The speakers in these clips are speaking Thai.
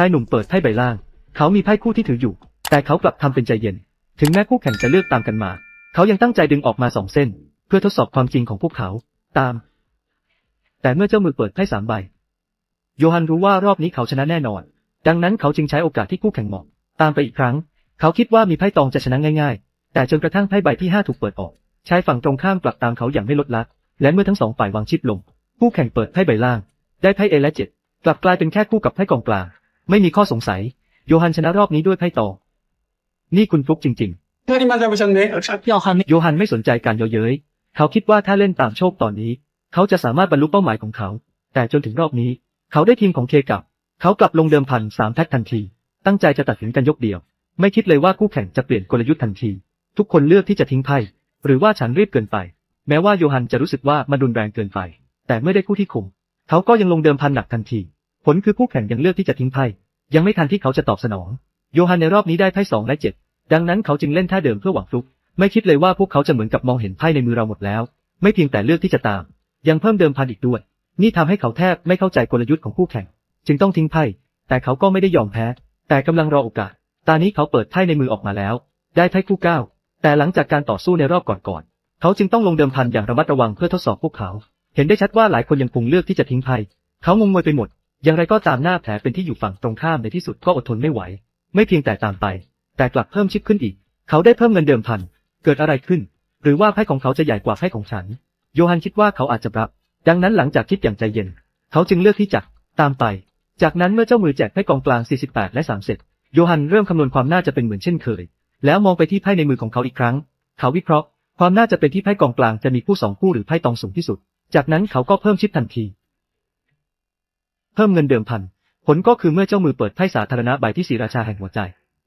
ชายหนุ่มเปิดไพ่ใบล่าง เขามีไพ่คู่ที่ถืออยู่ แต่เขากลับทำเป็นใจเย็น ถึงแม้คู่แข่งจะเลือกตามกันมา เขายังตั้งใจดึงออกมาสองเส้น เพื่อทดสอบความจริงของพวกเขา ตาม แต่เมื่อเจ้ามือเปิดไพ่สามใบ โยฮันรู้ว่ารอบนี้เขาชนะแน่นอน ดังนั้นเขาจึงใช้โอกาสที่คู่แข่งเหมาะ ตามไปอีกครั้ง เขาคิดว่ามีไพ่ตองจะชนะง่าย ๆ แต่จนกระทั่งไพ่ใบที่ห้าถูกเปิดออก ชายฝั่งตรงข้ามกลับตามเขาอย่างไม่ลดละ และเมื่อทั้งสองฝ่ายวางชิปลง คู่แข่งเปิดไพ่ใบล่าง ได้ไพ่เอและเจ็ดกลับกลายเป็นแค่คู่กับไพ่กองกลาง ไม่มีข้อสงสัย โยฮันชนะรอบนี้ด้วยไพ่ตอง นี่คุณฟลุกจริง ๆ 자리만 잡으셨네. 要汉 โยฮันไม่สนใจการเยาะเย้ย เขาคิดว่าถ้าเล่นตามโชคตอนนี้ เขาจะสามารถบรรลุเป้าหมายของเขา แต่จนถึงรอบนี้ เขาได้ทีมของเคกลับ เขากลับลงเดิมพันสามแพ็คทันที ตั้งใจจะตัดสินกันยกเดียว ไม่คิดเลยว่าคู่แข่งจะเปลี่ยนกลยุทธ์ทันที ทุกคนเลือกที่จะทิ้งไพ่ หรือว่าฉันรีบเกินไป แม้ว่าโยฮันจะรู้สึกว่ามันรุนแรงเกินไป แต่เมื่อได้คู่ที่คุม เขาก็ยังลงเดิมพันหนักทันที ผลคือคู่แข่งยังเลือกที่จะทิ้งไพ่ ยังไม่ทันที่เขาจะตอบสนอง โยฮันในรอบนี้ได้ไพ่สองและเจ็ดดังนั้นเขาจึงเล่นท่าเดิมเพื่อหวังฟลุก ไม่คิดเลยว่าพวกเขาจะเหมือนกับมองเห็นไพ่ในมือเราหมดแล้ว ไม่เพียงแต่เลือกที่จะตาม ยังเพิ่มเดิมพันอีกด้วย นี่ทำให้เขาแทบไม่เข้าใจกลยุทธ์ของคู่แข่ง จึงต้องทิ้งไพ่ แต่เขาก็ไม่ได้ยอมแพ้ แต่กำลังรอโอกาสตอนนี้เขาเปิดไพ่ในมือออกมาแล้ว ได้ไพ่คู่เก้าแต่หลังจากการต่อสู้ในรอบก่อนๆ เขาจึงต้องลงเดิมพันอย่างระมัดระวังเพื่อทดสอบพวกเขา เห็นได้ชัดว่าหลายคนยังคงเลือกที่จะทิ้งไพ่ เขางงงวยไปหมด อย่างไรก็ตามหน้าแผลเป็นที่อยู่ฝั่งตรงข้ามในที่สุดก็อดทนไม่ไหว ไม่เพียงแต่ตามไป แต่กลับเพิ่มชิปขึ้นอีก เขาได้เพิ่มเงินเดิมพัน เกิดอะไรขึ้น หรือว่าไพ่ของเขาจะใหญ่กว่าไพ่ของฉัน โยฮันคิดว่าเขาอาจจะรับ ดังนั้นหลังจากคิดอย่างใจเย็น เขาจึงเลือกที่จะตามไป จากนั้นเมื่อเจ้ามือแจกไพ่กองกลาง 48 และ3เสร็จ โยฮันเริ่มคำนวณความน่าจะเป็นเหมือนเช่นเคย แล้วมองไปที่ไพ่ในมือของเขาอีกครั้ง เขาวิเคราะห์ ความน่าจะเป็นที่ไพ่กองกลางจะมีคู่สองคู่หรือไพ่ตองสูงที่สุด จากนั้นเขาก็เพิ่มชิปทันที พิ่มเงินเดิมพัน ผลก็คือเมื่อเจ้ามือเปิดไพ่สาธารณะใบที่สีราชาแห่งหัวใจ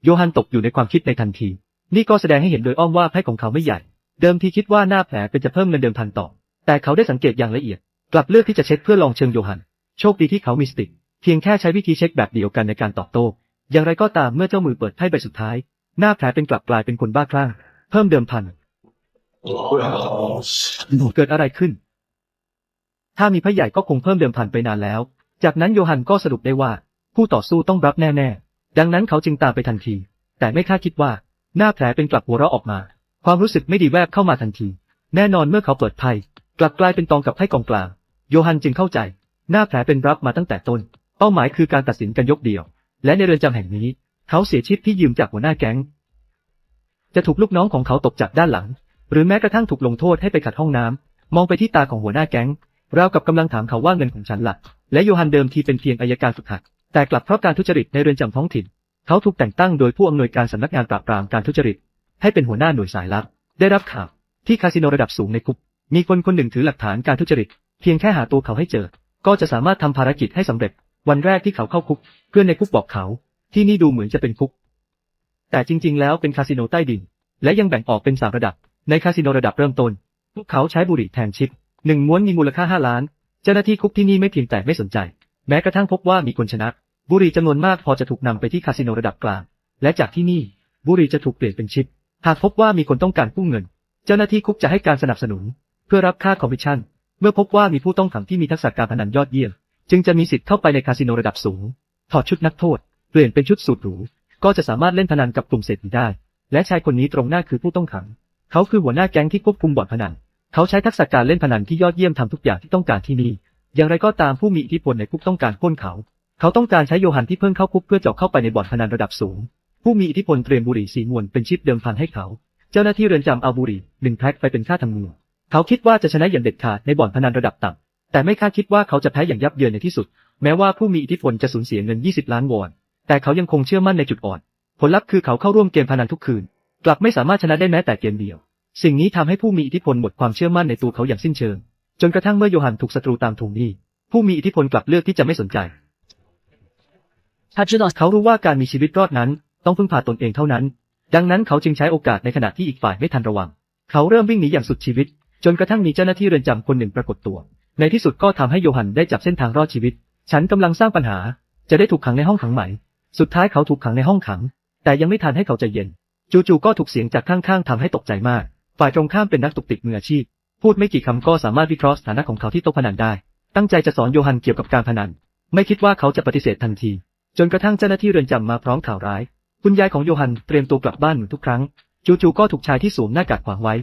โยฮันตกอยู่ในความคิดในทันที นี่ก็แสดงให้เห็นโดยอ้อมว่าไพ่ของเขาไม่ใหญ่ เดิมทีคิดว่าหน้าแผลเป็นจะเพิ่มเงินเดิมพันต่อ แต่เขาได้สังเกตอย่างละเอียด กลับเลือกที่จะเช็คเพื่อลองเชิงโยฮัน โชคดีที่เขามีสติ เพียงแค่ใช้วิธีเช็คแบบเดียวกันในการตอบโต้ อย่างไรก็ตามเมื่อเจ้ามือเปิดไพ่ใบสุดท้าย หน้าแผลเป็นกลับกลายเป็นคนบ้าคลั่ง เพิ่มเดิมพันเกิดอะไรขึ้น ถ้ามีไพ่ใหญ่ก็คงเพิ่มเดิมพันไปนานแล้ว จากนั้นโยฮันก็สรุปได้ว่า ผู้ต่อสู้ต้องรับแน่ๆ ดังนั้นเขาจึงตามไปทันที แต่ไม่คาดคิดว่า หน้าแผลเป็นกลับหัวเราะออกมา ความรู้สึกไม่ดีแวบเข้ามาทันที แน่นอนเมื่อเขาเปิดไพ่กลับกลายเป็นตองกับไพ่กองกลาง โยฮันจึงเข้าใจ หน้าแผลเป็นรับมาตั้งแต่ต้น เป้าหมายคือการตัดสินกันยกเดียว และในเรือนจำแห่งนี้ เขาเสียชีพที่ยืมจากหัวหน้าแก๊ง จะถูกลูกน้องของเขาตบจากด้านหลัง หรือแม้กระทั่งถูกลงโทษให้ไปขัดห้องน้ำมองไปที่ตาของหัวหน้าแก๊ง ราวกับกำลังถามเขาว่าเงินของฉันละ่ะ และโยฮันเดิมทีเป็นเพียงอายการฝึกหัด แต่กลับเพราะการทุจริตในเรือนจำท้องถิ่น เขาถูกแต่งตั้งโดยผู้อำนวยการสำนักงานปราบปรามการทุจริต ให้เป็นหัวหน้าหน่วยสายลับ ได้รับข่าวที่คาสิโนระดับสูงในคุก มีคนคนหนึ่งถือหลักฐานการทุจริต เพียงแค่หาตัวเขาให้เจอ ก็จะสามารถทำภารกิจให้สำเร็จ วันแรกที่เขาเข้าคุก เพื่อนในคุกบอกเขา ที่นี่ดูเหมือนจะเป็นคุก แต่จริง ๆ แล้วเป็นคาสิโนใต้ดิน และยังแบ่งออกเป็นสามระดับ ในคาสิโนระดับเริ่มต้นพวกเขาใช้บุหรี่แทนชิป หนึ่งม้วนมีมูลค่าห้าล้าน เจ้าหน้าที่คุกที่นี่ไม่เพียงแต่ไม่สนใจ แม้กระทั่งพบว่ามีคนชนะ บุหรี่จำนวนมากพอจะถูกนำไปที่คาสิโนระดับกลาง และจากที่นี่ บุหรี่จะถูกเปลี่ยนเป็นชิป หากพบว่ามีคนต้องการกู้เงิน เจ้าหน้าที่คุกจะให้การสนับสนุน เพื่อรับค่าคอมมิชชั่น เมื่อพบว่ามีผู้ต้องขังที่มีทักษะการพนันยอดเยี่ยม จึงจะมีสิทธิ์เข้าไปในคาสิโนระดับสูง ถอดชุดนักโทษ เปลี่ยนเป็นชุดสูทหรู ก็จะสามารถเล่นพนันกับกลุ่มเศรษฐีได้ และชายคนนี้ตรงหน้าคือผู้ต้องขัง เขาคือหัวหน้าแก๊งที่ควบคุมบ่อนพนัน เขาใช้ทักษะการเล่นพนันที่ยอดเยี่ยมทำทุกอย่างที่ต้องการที่นี่ อย่างไรก็ตามผู้มีอิทธิพลในคุกต้องการปล้นเขา เขาต้องการใช้โยฮันที่เพิ่งเข้าคุกเพื่อเจาะเข้าไปในบ่อนพนันระดับสูง ผู้มีอิทธิพลเตรียมบุหรี่สีมวนเป็นชิปเดิมพันให้เขา เจ้าหน้าที่เรือนจำเอาบุหรี่หนึ่งแพ็คไปเป็นค่าธรรมเนียมเขาคิดว่าจะชนะอย่างเด็ดขาดในบ่อนพนันระดับต่ำแต่ไม่คาดคิดว่าเขาจะแพ้อย่างยับเยินในที่สุด แม้ว่าผู้มีอิทธิพลจะสูญเสียเงิน 20 ล้านวอน แต่เขายังคงเชื่อมั่นในจุดอ่อน ผลลัพธ์คือเขาเข้าร่วมเกมพนันทุกคืน กลับไม่สามารถชนะได้แม้แต่เกมเดียว สิ่งนี้ทำให้ผู้มีอิทธิพลหมดความเชื่อมั่นในตัวเขาอย่างสิ้นเชิง จนกระทั่งเมื่อโยฮันถูกศัตรูตามทวงหนี้ ผู้มีอิทธิพลกลับเลือกที่จะไม่สนใจเขารู้ว่าการมีชีวิตรอดนั้น ต้องพึ่งพาตนเองเท่านั้น ดังนั้นเขาจึงใช้โอกาสในขณะที่อีกฝ่ายไม่ทันระวัง เขาเริ่มวิ่งหนีอย่างสุดชีวิต จนกระทั่งมีเจ้าหน้าที่เรือนจำคนหนึ่งปรากฏตัว ในที่สุดก็ทำให้โยฮันได้จับเส้นทางรอดชีวิต ฉันกำลังสร้างปัญหา จะได้ถูกขังในห้องขังใหม่ สุดท้ายเขาถูกขังในห้องขัง แต่ยังไม่ทันให้เขาใจเย็น จู่ๆก็ถูกเสียงจากข้างๆทำให้ตกใจมาก ฝ่ายตรงข้ามเป็นนักตุกติกมืออาชีพ พูดไม่กี่คำก็สามารถวิเคราะห์สถานะของเขาที่โต๊ะพนันได้ ตั้งใจจะสอนโยฮันเกี่ยวกับการพนัน ไม่คิดว่าเขาจะปฏิเสธทันที จนกระทั่งเจ้าหน้าที่เรือนจำมาพร้อมข่าวร้าย คุณยายของโยฮันเตรียมตัวกลับบ้านเหมือนทุกครั้ง จู่ๆก็ถูกชายที่สวมหน้ากากขวางไว้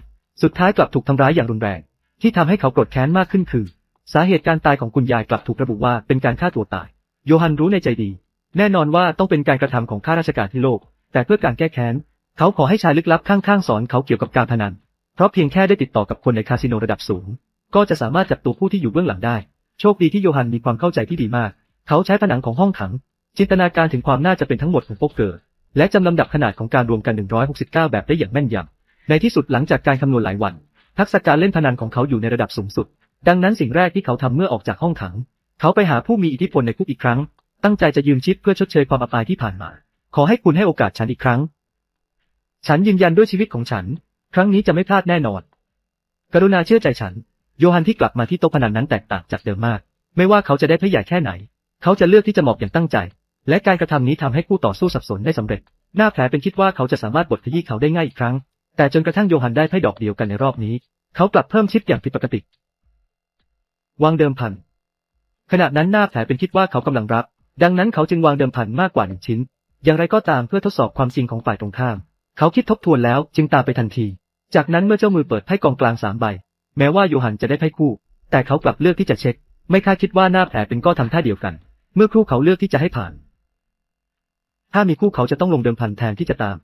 สุดท้ายกลับถูกทำร้ายอย่างรุนแรง ที่ทำให้เขาโกรธแค้นมากขึ้นคือ สาเหตุการตายของคุณยายกลับถูกระบุว่าเป็นการฆ่าตัวตาย โยฮันรู้ในใจดี แน่นอนว่าต้องเป็นการกระทำของข้าราชการที่โลก แต่เพื่อการแก้แค้น เขาขอให้ชายลึกลับข้างๆสอนเขาเกี่ยวกับการพนัน เพราะเพียงแค่ได้ติดต่อกับคนในคาสิโนระดับสูง ก็จะสามารถจับตัวผู้ที่อยู่เบื้องหลังได้ โชคดีที่โยฮันมีความเข้าใจที่ดีมาก เขาใช้ผนังของห้องขัง จินตนาการถึงความน่าจะเป็นทั้งหมดของโป๊กเกอร์ และจำลำดับขนาดของการรวมกัน 169 แบบได้อย่างแม่นยำในที่สุดหลังจากการคำนวณหลายวัน ทักษะการเล่นพนันของเขาอยู่ในระดับสูงสุด ดังนั้นสิ่งแรกที่เขาทำเมื่อออกจากห้องขัง เขาไปหาผู้มีอิทธิพลในคุกอีกครั้ง ตั้งใจจะยืมชิปเพื่อชดเชยความอับอายที่ผ่านมา ขอให้คุณให้โอกาสฉันอีกครั้ง ฉันยืนยันด้วยชีวิตของฉัน ครั้งนี้จะไม่พลาดแน่นอน กรุณาเชื่อใจฉัน โยฮันที่กลับมาที่โต๊ะพนันนั้นแตกต่างจากเดิมมาก ไม่ว่าเขาจะได้พระใหญ่แค่ไหน เขาจะเลือกที่จะหมอบอย่างตั้งใจ และการกระทำนี้ทำให้คู่ต่อสู้สับสนได้สำเร็จ หน้าแผลเป็นคิดว่าเขาจะสามารถบดขยี้เขาได้ง่ายอีกครั้ง แต่จนกระทั่งโยฮันได้ไพ่ดอกเดียวกันในรอบนี้ เขากลับเพิ่มชิปอย่างผิดปกติ วางเดิมพัน ขณะนั้นหน้าแผลเป็นคิดว่าเขากำลังรับ ดังนั้นเขาจึงวางเดิมพันมากกว่าหนึ่งชิ้น อย่างไรก็ตามเพื่อทดสอบความจริงของฝ่ายตรงข้าม เขาคิดทบทวนแล้วจึงตามไปทันที จากนั้นเมื่อเจ้ามือเปิดไพ่กองกลางสามใบ แม้ว่าโยฮันจะได้ไพ่คู่ แต่เขากลับเลือกที่จะเช็ค ไม่คาดคิดว่าหน้าแผลเป็นก็ทำท่าเดียวกัน เมื่อครู่เขาเลือกที่จะให้ผ่าน ถ้ามีคู่เขาจะต้องลงเดิมพันแทนที่จะตาม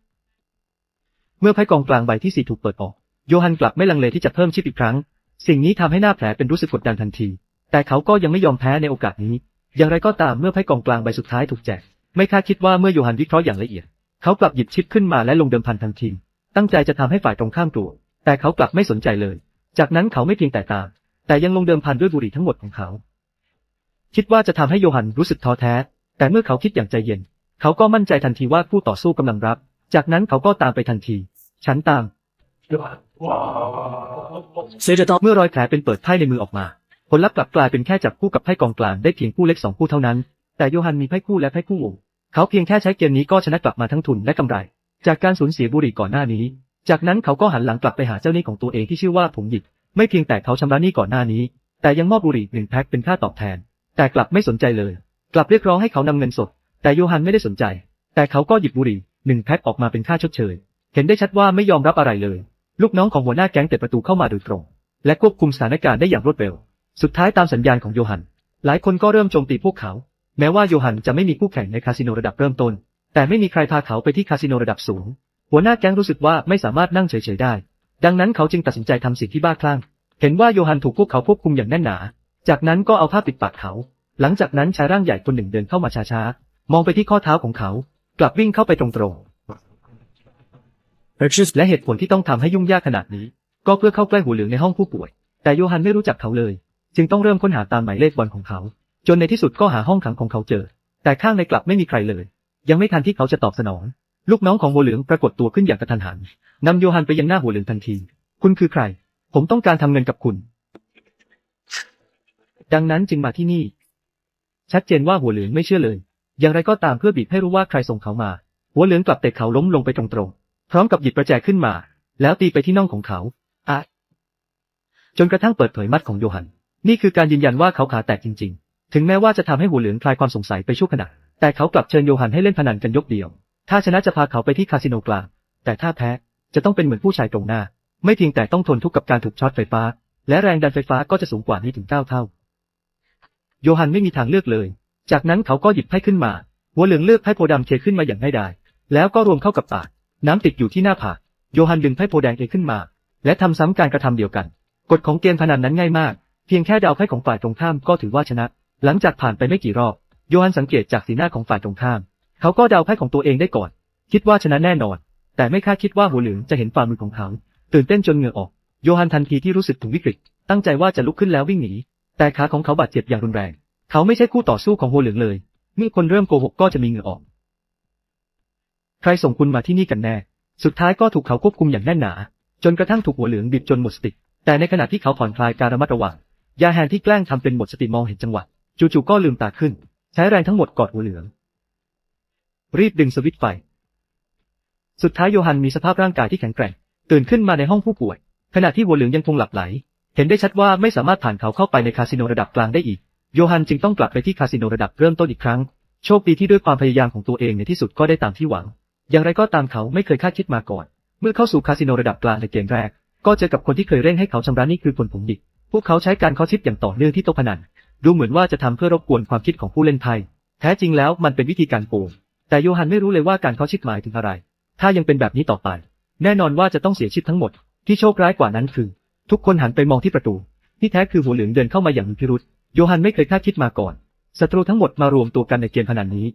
เมื่อไพ่กองกลางใบที่สี่ถูกเปิดออก โยฮันกลับไม่ลังเลที่จะเพิ่มชิปอีกครั้ง สิ่งนี้ทำให้หน้าแผลเป็นรู้สึกกดดันทันที แต่เขาก็ยังไม่ยอมแพ้ในโอกาสนี้ อย่างไรก็ตามเมื่อไพ่กองกลางใบสุดท้ายถูกแจก ไม่คาดคิดว่าเมื่อโยฮันวิเคราะห์อย่างละเอียด เขากลับหยิบชิปขึ้นมาและลงเดิมพันทันทีตั้งใจจะทำให้ฝ่ายตรงข้ามตัว แต่เขากลับไม่สนใจเลย จากนั้นเขาไม่เพียงแต่ตาม แต่ยังลงเดิมพันด้วยบุหรี่ทั้งหมดของเขา คิดว่าจะทำให้โยฮันรู้สึกท้อแท้ แต่เมื่อเขาคิดอย่างใจเย็น เขาก็มั่นใจทันทีว่าผู้ต่อสู้กำลังรับ จากนั้นเขาก็ตามไปทันที ฉันตามเซเดตเมื่อรอยแผลเป็นเปิดไพ่ในมือออกมา ผลลัพธ์กลับกลายเป็นแค่จับคู่กับไพ่กองกลางได้เพียงคู่เล็กสองคู่เท่านั้น แต่โยฮันมีไพ่คู่และไพ่คู่ เขาเพียงแค่ใช้เกมนี้ก็ชนะกลับมาทั้งทุนและกำไร จากการสูญเสียบุหรี่ก่อนหน้านี้ จากนั้นเขาก็หันหลังกลับไปหาเจ้าหนี้ของตัวเองที่ชื่อว่าผงหยิบไม่เพียงแต่เขาชำระหนี้ก่อนหน้านี้ แต่ยังมอบบุหรี่หนึ่งแพ็คเป็นค่าตอบแทน แต่กลับไม่สนใจเลย กลับเรียกร้องให้เขานำเงินสด แต่โยฮันไม่ได้สนใจ แต่เขาก็หยิบบุหรี่หนึ่งแพ็คออกมาเป็นค่าชดเชย เห็นได้ชัดว่าไม่ยอมรับอะไรเลย ลูกน้องของหัวหน้าแก๊งเปิดประตูเข้ามาโดยตรง และควบคุมสถานการณ์ได้อย่างรวดเร็ว สุดท้ายตามสัญญาณของโยฮัน หลายคนก็เริ่มโจมตีพวกเขา แม้ว่าโยฮันจะไม่มีคู่แข่งในคาสิโนระดับเริ่มต้น แต่ไม่มีใครพาเขาไปที่คาสิโนระดับสูง หัวหน้าแก๊งรู้สึกว่าไม่สามารถนั่งเฉยๆได้ ดังนั้นเขาจึงตัดสินใจทำสิ่งที่บ้าคลั่ง เห็นว่าโยฮันถูกพวกเขาควบคุมอย่างแน่นหนา จากนั้นก็เอาผ้าปิดปากเขา หลังจากนั้นชายร่างใหญ่คนหนึ่งเดินเข้ามาช้าๆ มองไปที่ข้อเท้าของเขา กลับวิ่งเข้าไปตรงๆ而之และเหตุผลที่ต้องทำให้ยุ่งยากขนาดนี้ ก็เพื่อเข้าใกล้หัวเหลืองในห้องผู้ป่วย แต่โยฮันไม่รู้จักเขาเลย จึงต้องเริ่มค้นหาตามหมายเลขบอลของเขา จนในที่สุดก็หาห้องขังของเขาเจอ แต่ข้างในกลับไม่มีใครเลย ยังไม่ทันที่เขาจะตอบสนอง ลูกน้องของหัวเหลืองปรากฏตัวขึ้นอย่างกระทันหันนำโยฮันไปยังหน้าหัวเหลืองทันที คุณคือใคร ผมต้องการทำเงินกับคุณ ดังนั้นจึงมาที่นี่ ชัดเจนว่าหัวเหลืองไม่เชื่อเลย อย่างไรก็ตามเพื่อบีบให้รู้ว่าใครส่งเขามา หัวเหลืองกลับเตะเขาล้มลงไปตรงๆ พร้อมกับหยิบประแจขึ้นมา แล้วตีไปที่น่องของเขาอะจนกระทั่งเปิดเผยมัดของโยฮัน นี่คือการยืนยันว่าเขาขาแตกจริง ๆ ถึงแม้ว่าจะทำให้หัวเหลืองคลายความสงสัยไปชั่วขณะ แต่เขากลับเชิญโยฮันให้เล่นพนันกันยกเดียว ถ้าชนะจะพาเขาไปที่คาสิโนกลาง แต่ถ้าแพ้จะต้องเป็นเหมือนผู้ชายตรงหน้า ไม่เพียงแต่ต้องทนทุกข์กับการถูกช็อตไฟฟ้า และแรงดันไฟฟ้าก็จะสูงกว่านี้ถึงเก้าเท่า โยฮันไม่มีทางเลือกเลย จากนั้นเขาก็หยิบไพ่ขึ้นมา หัวเหลืองเลือกไพ่โพธิ์ดำเทขึ้นมาอย่างง่ายดาย แล้วก็รวมเข้ากับปาก น้ำติดอยู่ที่หน้าผาก โยฮันดึงไพ่โพแดงเอขึ้นมา และทำซ้ำการกระทำเดียวกัน กฎของเกมพนันนั้นง่ายมาก เพียงแค่เดาไพ่ของฝ่ายตรงข้ามก็ถือว่าชนะ หลังจากผ่านไปไม่กี่รอบ โยฮันสังเกตจากสีหน้าของฝ่ายตรงข้าม เขาก็เดาไพ่ของตัวเองได้ก่อน คิดว่าชนะแน่นอน แต่ไม่คาดคิดว่าหัวเหลืองจะเห็นฝ่ามือของเขา ตื่นเต้นจนเหงื่อออก โยฮันทันทีที่รู้สึกถึงวิกฤต ตั้งใจว่าจะลุกขึ้นแล้ววิ่งหนี แต่ขาของเขาบาดเจ็บอย่างรุนแรง เขาไม่ใช่คู่ต่อสู้ของหัวเหลืองเลย เมื่อคนเริ่มโกหกก็จะมีเหงื่อออก ใครส่งคุณมาที่นี่กันแน่ สุดท้ายก็ถูกเขาควบคุมอย่างแน่นหนา จนกระทั่งถูกหัวเหลืองบีบจนหมดสติ แต่ในขณะที่เขาผ่อนคลายการระมัดระวัง ยาแฮนที่แกล้งทำเป็นหมดสติมองเห็นจังหวะ จู่ๆก็ลืมตาขึ้น ใช้แรงทั้งหมดกอดหัวเหลืองรีบดึงสวิตช์ไฟ สุดท้ายโยฮันมีสภาพร่างกายที่แข็งแกร่ง ตื่นขึ้นมาในห้องผู้ป่วย ขณะที่หัวเหลืองยังคงหลับไหล เห็นได้ชัดว่าไม่สามารถผ่านเขาเข้าไปในคาสิโนระดับกลางได้อีก โยฮันจึงต้องกลับไปที่คาสิโนระดับเริ่มต้นอีกครั้ง โชคดีที่ด้วยความพยายามของตัวเองในที่สุดก็ได้ตามที่หวัง อย่างไรก็ตามเขาไม่เคยคาดคิดมาก่อน เมื่อเข้าสู่คาสิโนระดับกลางในเกมแรก ก็เจอกับคนที่เคยเร่งให้เขาชำระหนี้คือผลผงดิกพวกเขาใช้การเคาะชิปอย่างต่อเนื่องที่โต๊ะพนัน ดูเหมือนว่าจะทำเพื่อรบกวนความคิดของผู้เล่นไพ่แท้จริงแล้วมันเป็นวิธีการโกงแต่โยฮันไม่รู้เลยว่าการเคาะชิดหมายถึงอะไร ถ้ายังเป็นแบบนี้ต่อไป แน่นอนว่าจะต้องเสียชิดทั้งหมด ที่โชคร้ายกว่านั้นคือ ทุกคนหันไปมองที่ประตู ที่แท้คือหัวเหลืองเดินเข้ามาอย่างมีพิรุษโยฮันไม่เคยคาดคิดมาก่อนศัตรูทั้งหมดมารวมตัวกันในเกมพนันนี้